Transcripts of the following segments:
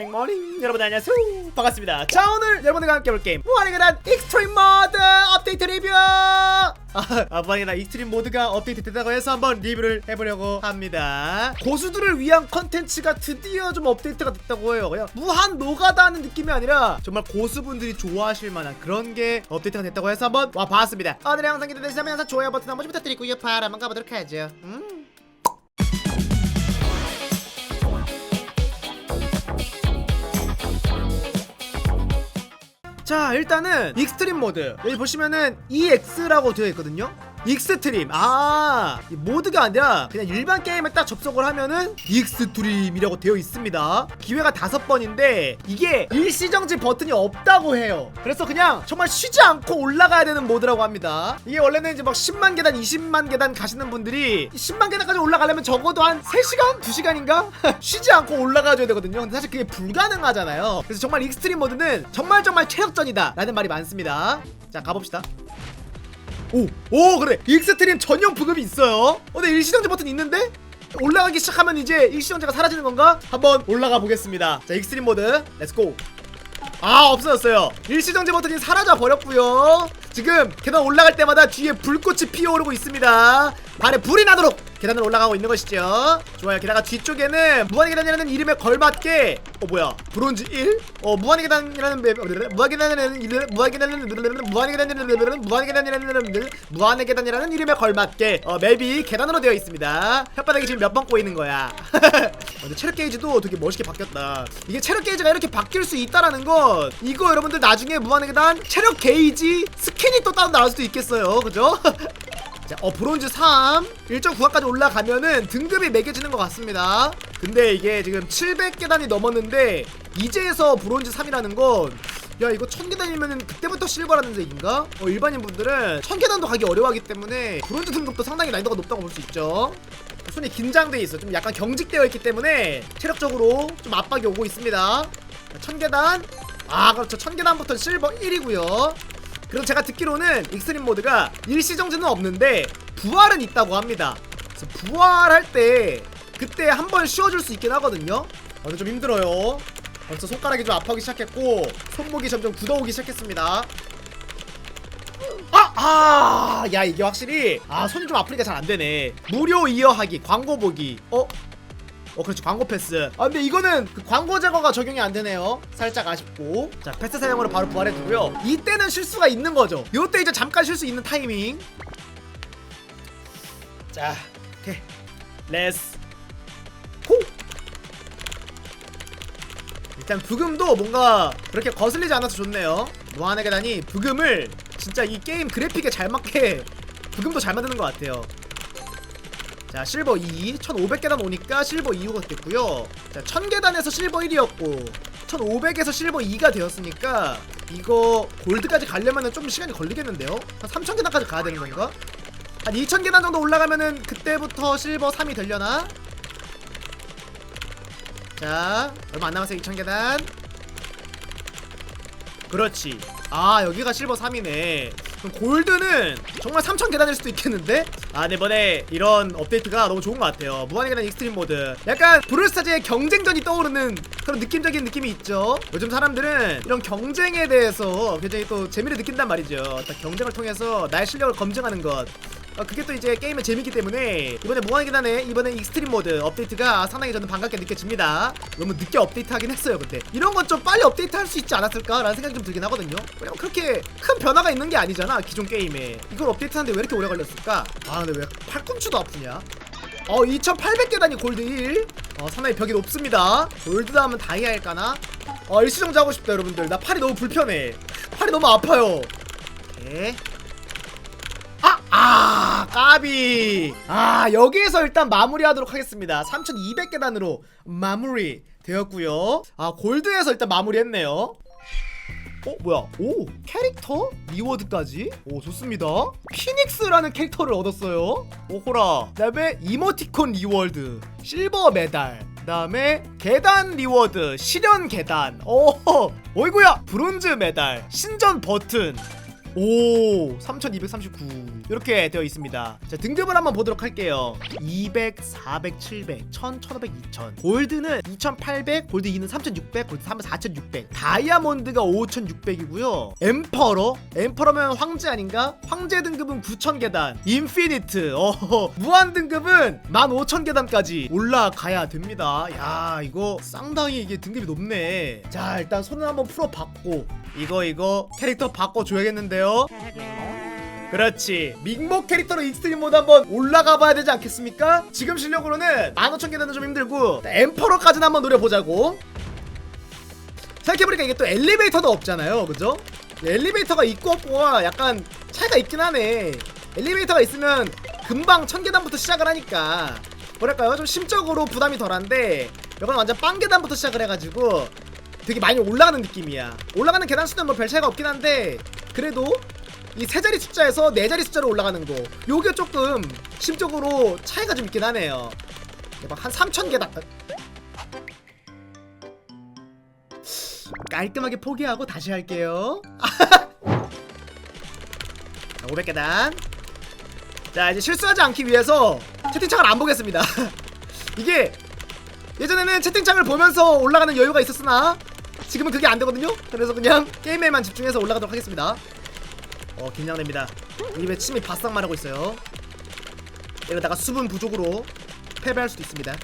맥모닝 여러분 안녕하세요. 반갑습니다. 자 오늘 여러분들과 함께 볼 게임. 무한의 계단 익스트림 모드 업데이트 리뷰! 아, 아 무한의계단 익스트림 모드가 업데이트 됐다고 해서 한번 리뷰를 해보려고 합니다. 고수들을 위한 컨텐츠가 드디어 좀 업데이트가 됐다고 해요. 그냥 무한 노가다 하는 느낌이 아니라 정말 고수분들이 좋아하실 만한 그런 게 업데이트가 됐다고 해서 한번 와봤습니다. 오늘의 영상 기대되시면 영상 좋아요 버튼 한 번씩 부탁드리고요. 바로 한번 가보도록 하죠. 음. 자 일단은 익스트림 모드. 여기 보시면은 EX라고 되어 있거든요 익스트림 아, 이 모드가 아니라 그냥 일반 게임에 딱 접속을 하면은 익스트림이라고 되어 있습니다. 기회가 다섯 번인데 이게 일시정지 버튼이 없다고 해요. 그래서 그냥 정말 쉬지 않고 올라가야 되는 모드라고 합니다. 이게 원래는 이제 막 10만 계단, 20만 계단 가시는 분들이 10만 계단까지 올라가려면 적어도 한 3시간? 2시간인가? 쉬지 않고 올라가줘야 되거든요. 근데 사실 그게 불가능하잖아요. 그래서 정말 익스트림 모드는 정말 정말 체력전이다 라는 말이 많습니다. 자 가봅시다. 오, 오 그래. 익스트림 전용 부금이 있어요. 어, 근데 일시정지 버튼 있는데? 올라가기 시작하면 이제 일시정지가 사라지는 건가? 한번 올라가 보겠습니다. 자 익스트림 모드. 렛츠고 아 없어졌어요. 일시정지 버튼이 사라져 버렸고요. 지금 계단 올라갈 때마다 뒤에 불꽃이 피어오르고 있습니다 발에 불이 나도록 계단을 올라가고 있는 것이죠. 좋아요. 게다가 뒤쪽에는 무한의 계단이라는 이름에 걸맞게 어 뭐야? 브론즈 1? 어 무한의 계단이라는 맵 무한의 계단이라는 무한의 계단이라는 무한의 계단이라는 무한의 계단이라는 무한의 계단이라는 이름에 걸맞게 어 맵이 계단으로 되어 있습니다. 혓바닥이 지금 몇 번 꼬이는 거야? 어, 근데 체력 게이지도 되게 멋있게 바뀌었다. 이게 체력 게이지가 이렇게 바뀔 수 있다라는 건 이거 여러분들 나중에 무한의 계단 체력 게이지 스킨이 또 따로 나올 수도 있겠어요. 그죠? 자, 어 브론즈 3 1.9화까지 올라가면은 등급이 매겨지는 것 같습니다. 근데 이게 지금 700계단이 넘었는데 이제서 브론즈 3이라는 건 야 이거 1000계단이면은 그때부터 실버라는 얘기인가? 어 일반인 분들은 1000계단도 가기 어려워하기 때문에 브론즈 등급도 상당히 난이도가 높다고 볼 수 있죠. 손이 긴장돼 있어. 좀 약간 경직되어 있기 때문에 체력적으로 좀 압박이 오고 있습니다. 1000계단 아 그렇죠 1000계단부터 실버 1이고요. 그리고 제가 듣기로는 익스트림 모드가 일시정지는 없는데 부활은 있다고 합니다. 그래서 부활할 때 그때 한 번 쉬어줄 수 있긴 하거든요. 어, 근데 좀 힘들어요. 벌써 손가락이 좀 아파오기 시작했고 손목이 점점 굳어오기 시작했습니다. 아! 아! 야 이게 확실히 아 손이 좀 아프니까 잘 안되네 무료 이어하기 광고 보기 어? 어 그렇지. 광고 패스. 아 근데 이거는 그 광고 제거가 적용이 안 되네요. 살짝 아쉽고. 자 패스 사용으로 바로 부활해두고요. 이때는 실수가 있는 거죠. 요때 이제 잠깐 쉴수 있는 타이밍. 자 오케이. 레스. 호! 일단 부금도 뭔가 그렇게 거슬리지 않아서 좋네요. 무한의 계단이 부금을 진짜 이 게임 그래픽에 잘 맞게 부금도 잘 만드는 것 같아요 자 실버 2 1500계단 오니까 실버 2호가 됐고요 자 1000계단에서 실버 1이었고 1500에서 실버 2가 되었으니까 이거 골드까지 가려면은 좀 시간이 걸리겠는데요? 한 3000계단까지 가야 되는 건가? 한 2000계단 정도 올라가면은 그때부터 실버 3이 되려나? 자 얼마 안 남았어요 2000계단 그렇지 아 여기가 실버 3이네 그럼 골드는 정말 3000 계단일 수도 있겠는데? 아 네, 이번에 이런 업데이트가 너무 좋은 것 같아요. 계단 익스트림 모드. 약간 브루스타즈의 경쟁전이 떠오르는 그런 느낌적인 느낌이 있죠? 요즘 사람들은 이런 경쟁에 대해서 굉장히 또 재미를 느낀단 말이죠. 딱 경쟁을 통해서 나의 실력을 검증하는 것 어, 그게 또 이제 게임의 재미기 때문에 이번에 무한의 계단에 이번에 익스트림 모드 업데이트가 상당히 저는 반갑게 느껴집니다. 너무 늦게 업데이트하긴 했어요, 근데 이런 건 좀 빨리 업데이트 할 수 있지 않았을까라는 생각이 좀 들긴 하거든요. 왜냐면 그렇게 큰 변화가 있는 게 아니잖아, 기존 게임에. 이걸 업데이트하는데 왜 이렇게 오래 걸렸을까? 아, 근데 왜 팔꿈치도 아프냐? 어, 2800계단이 골드 1. 어, 상당히 벽이 높습니다. 골드 다음은 다이아일까나? 어, 일시정지 하고 싶다, 여러분들. 나 팔이 너무 불편해. 팔이 너무 아파요. 오케이. 아! 아! 까비! 아, 여기에서 일단 마무리하도록 하겠습니다. 3200계단으로 마무리 되었고요. 아, 골드에서 일단 마무리했네요. 어, 뭐야? 오, 캐릭터? 리워드까지? 오, 좋습니다. 피닉스라는 캐릭터를 얻었어요. 오호라. 그 다음에 이모티콘 리워드, 실버 메달, 그 다음에 계단 리워드, 실현 계단. 오, 어이구야! 브론즈 메달, 신전 버튼, 오 3239 이렇게 되어 있습니다. 자 등급을 한번 보도록 할게요. 200 400 700 1000 1500 2000 골드는 2800 골드 2는 3600 골드 3은 4600 다이아몬드가 5600이고요. 엠퍼러? 엠퍼러면 황제 아닌가? 황제 등급은 9000계단. 인피니트. 어 무한 등급은 15000계단까지 올라가야 됩니다. 야 이거 상당히 이게 등급이 높네. 자 일단 손을 한번 풀어봤고 이거 이거 캐릭터 바꿔줘야겠는데 요. 그렇지. 밍목 캐릭터로 익스트림 모드 한번 올라가 봐야 되지 않겠습니까? 지금 실력으로는 15,000개는 좀 힘들고 엠퍼러까지는 한번 노려보자고. 생각해보니까 이게 또 엘리베이터도 없잖아요. 그죠? 엘리베이터가 있고 없고가 약간 차이가 있긴 하네. 엘리베이터가 있으면 금방 1000계단부터 시작을 하니까. 뭐랄까요? 좀 심적으로 부담이 덜한데 이건 완전 빵계단부터 시작을 해가지고 되게 많이 올라가는 느낌이야. 올라가는 계단 수는 뭐 별 차이가 없긴 한데 그래도 이 세 자리 숫자에서 네 자리 숫자로 올라가는 거 요게 조금 심적으로 차이가 좀 있긴 하네요. 막한 3,000계단 깔끔하게 포기하고 다시 할게요. 500계단. 자 이제 실수하지 않기 위해서 채팅창을 안 보겠습니다. 이게 예전에는 채팅창을 보면서 올라가는 여유가 있었으나 지금은 그게 안 되거든요? 그래서 그냥 게임에만 집중해서 올라가도록 하겠습니다. 어 긴장됩니다. 입에 침이 바싹 마르고 있어요. 이러다가 수분 부족으로 패배할 수도 있습니다.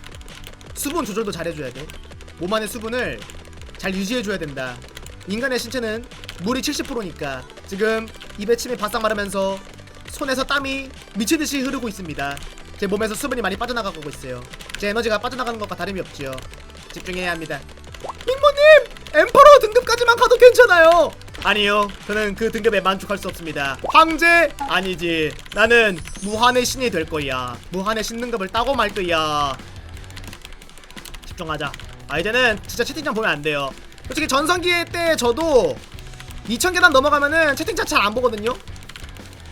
수분 조절도 잘 해줘야 돼몸 안의 수분을 잘 유지해줘야 된다. 인간의 신체는 물이 70%니까 지금 입에 침이 바싹 마르면서 손에서 땀이 미치듯이 흐르고 있습니다. 제 몸에서 수분이 많이 빠져나가고 있어요. 제 에너지가 빠져나가는 것과 다름이 없지요. 집중해야 합니다. 민모님 엠퍼러 등급까지만 가도 괜찮아요. 아니요 저는 그 등급에 만족할 수 없습니다. 황제? 아니지 나는 무한의 신이 될 거야. 무한의 신 등급을 따고 말 거야. 집중하자. 아 이제는 진짜 채팅창 보면 안 돼요. 솔직히 전성기 때 저도 2000계단 넘어가면은 채팅창 잘 안 보거든요.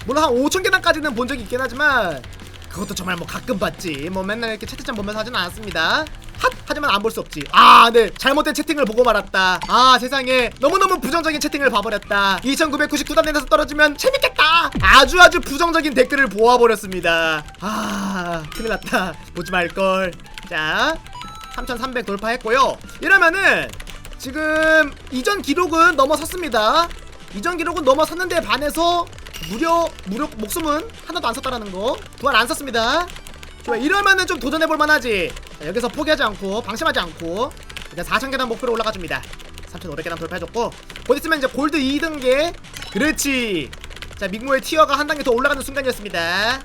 물론 한 5000계단까지는 본 적이 있긴 하지만 그것도 정말 뭐 가끔 봤지. 뭐 맨날 이렇게 채팅창 보면서 하진 않았습니다 핫! 하지만 안 볼 수 없지. 아 네. 잘못된 채팅을 보고 말았다. 아 세상에. 너무너무 부정적인 채팅을 봐버렸다. 2999단에서 떨어지면 재밌겠다. 아주 아주 부정적인 댓글을 보아버렸습니다. 아 큰일 났다. 보지 말걸. 자 3300 돌파했고요. 이러면은 지금 이전 기록은 넘어섰습니다. 이전 기록은 넘어섰는데 반해서 무려 무력 목숨은 하나도 안 썼다라는 거. 부활 안 썼습니다 좋아 이러면은 좀 도전해볼 만하지. 자, 여기서 포기하지 않고 방심하지 않고 일단 4000계단 목표로 올라가줍니다. 3500계단 돌파해줬고 곧 있으면 이제 골드 2등계. 그렇지. 자 민구의 티어가 한 단계 더 올라가는 순간이었습니다.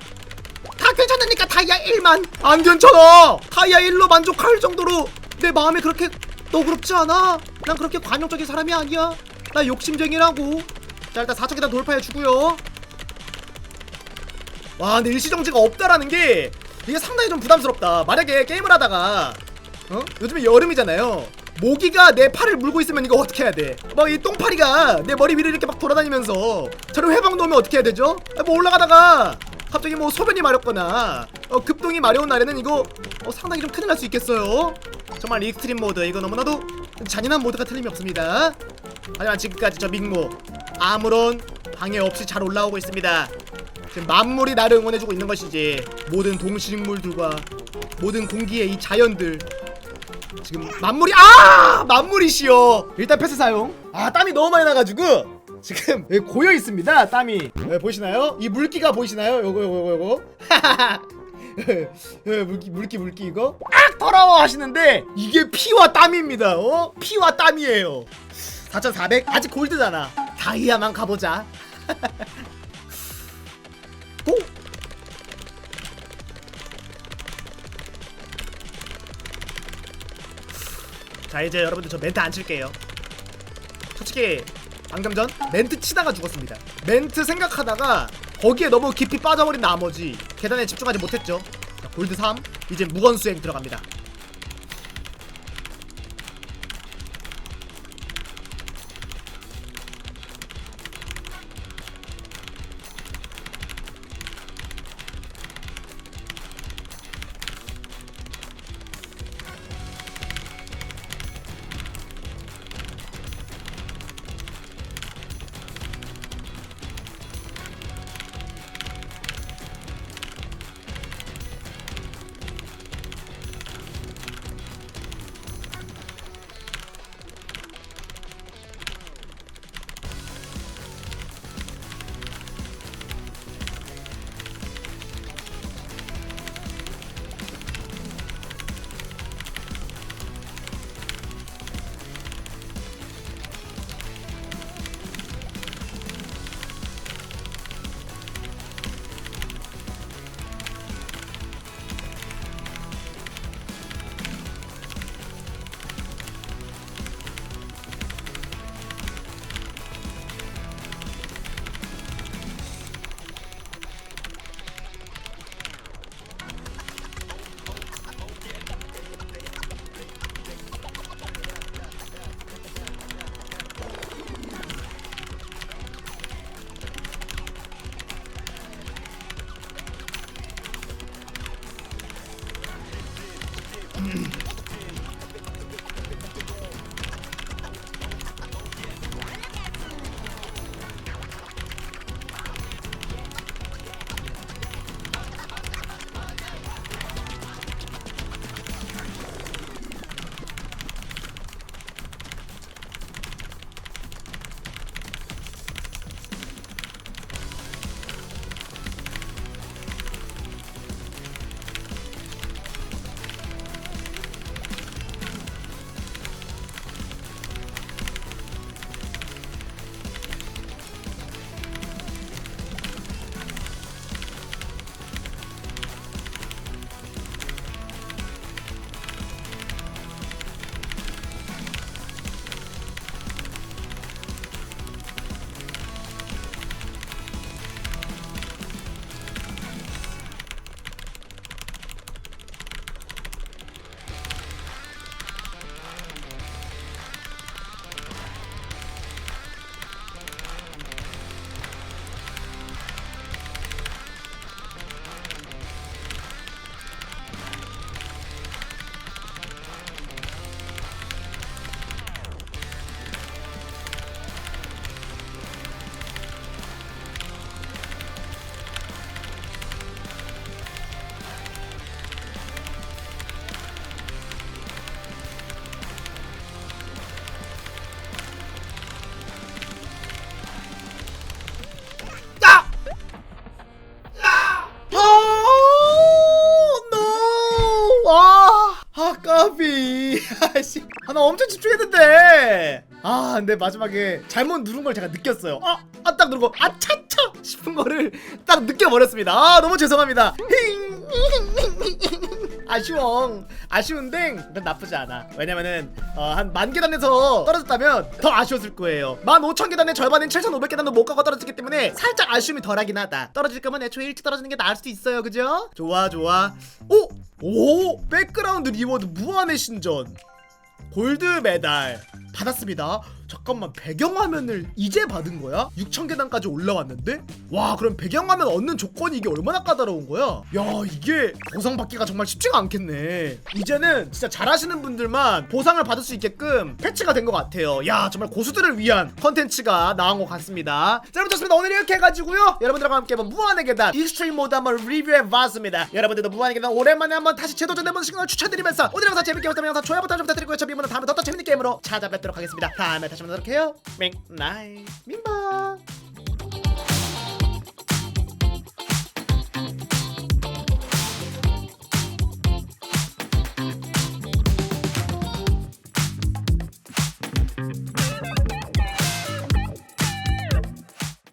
다 괜찮으니까 다이아 1만 안 괜찮아. 다이아 1로 만족할 정도로 내 마음이 그렇게 너그럽지 않아? 난 그렇게 관용적인 사람이 아니야. 나 욕심쟁이라고. 자 일단 4천 계단 돌파해주고요. 와 근데 일시정지가 없다라는 게 이게 상당히 좀 부담스럽다 만약에 게임을 하다가 어? 요즘에 여름이잖아요 모기가 내 팔을 물고 있으면 이거 어떻게 해야 돼? 막 이 똥파리가 내 머리 위를 이렇게 막 돌아다니면서 저를 회방 놓으면 어떻게 해야 되죠? 아, 뭐 올라가다가 갑자기 뭐 소변이 마렵거나 어, 급동이 마려운 날에는 이거 어, 상당히 좀 큰일 날 수 있겠어요 정말 익스트림 모드 이거 너무나도 잔인한 모드가 틀림이 없습니다 하지만 지금까지 저 민모 아무런 방해 없이 잘 올라오고 있습니다 지금 만물이 나를 응원해주고 있는 것이지. 모든 동식물들과 모든 공기의 이 자연들. 지금 만물이 아! 만물이시여. 일단 패스 사용. 아 땀이 너무 많이 나가지고 지금 여기 고여 있습니다 땀이. 네, 보이시나요? 이 물기가 보이시나요? 요거 요거 요거 요거. 예, 물기 물기 물기 이거. 악 더러워 하시는데 이게 피와 땀입니다. 어? 피와 땀이에요. 4400 아직 골드잖아. 다이아만 가보자 고자 이제 여러분들 저 멘트 안 칠게요. 솔직히 방금 전 멘트 치다가 죽었습니다. 멘트 생각하다가 거기에 너무 깊이 빠져버린 나머지 계단에 집중하지 못했죠. 자, 골드 3 이제 무건수행 들어갑니다 아, 나 엄청 집중했는데. 아, 근데 마지막에 잘못 누른 걸 제가 느꼈어요. 아, 아, 딱 누르고, 아, 차차! 싶은 거를 딱 느껴버렸습니다. 아, 너무 죄송합니다. 힝! 아쉬워. 아쉬운데, 난 나쁘지 않아. 왜냐면은, 어, 한만 계단에서 떨어졌다면 더 아쉬웠을 거예요. 만 오천 계단의 절반인 7,500계단도 못 가고 떨어졌기 때문에 살짝 아쉬움이 덜하긴 하다. 떨어질 거면 애초에 일찍 떨어지는 게 나을 수도 있어요. 그죠? 좋아, 좋아. 오! 오! 백그라운드 리워드 무한의 신전. 골드 메달 받았습니다. 잠깐만 배경화면을 이제 받은 거야? 6천 계단까지 올라왔는데? 와 그럼 배경화면 얻는 조건이 이게 얼마나 까다로운 거야? 야 이게 보상 받기가 정말 쉽지가 않겠네. 이제는 진짜 잘하시는 분들만 보상을 받을 수 있게끔 패치가 된 것 같아요. 야 정말 고수들을 위한 컨텐츠가 나온 것 같습니다. 자 여러분 좋습니다. 오늘 이렇게 해가지고요. 여러분들과 함께 한번 무한의 계단 익스트림 모드 한번 리뷰해봤습니다. 여러분들도 무한의 계단 오랜만에 한번 다시 재도전해보는 시간을 추천드리면서 오늘 영상 재밌게 보셨다면 영상 좋아요 버튼 좀 부탁드리고요. 저 미모는 다음에 더 더 재밌는 게임으로 찾아뵙도록 하겠습니다. 다음에 다시 만나도록 해요. 맹나이 민바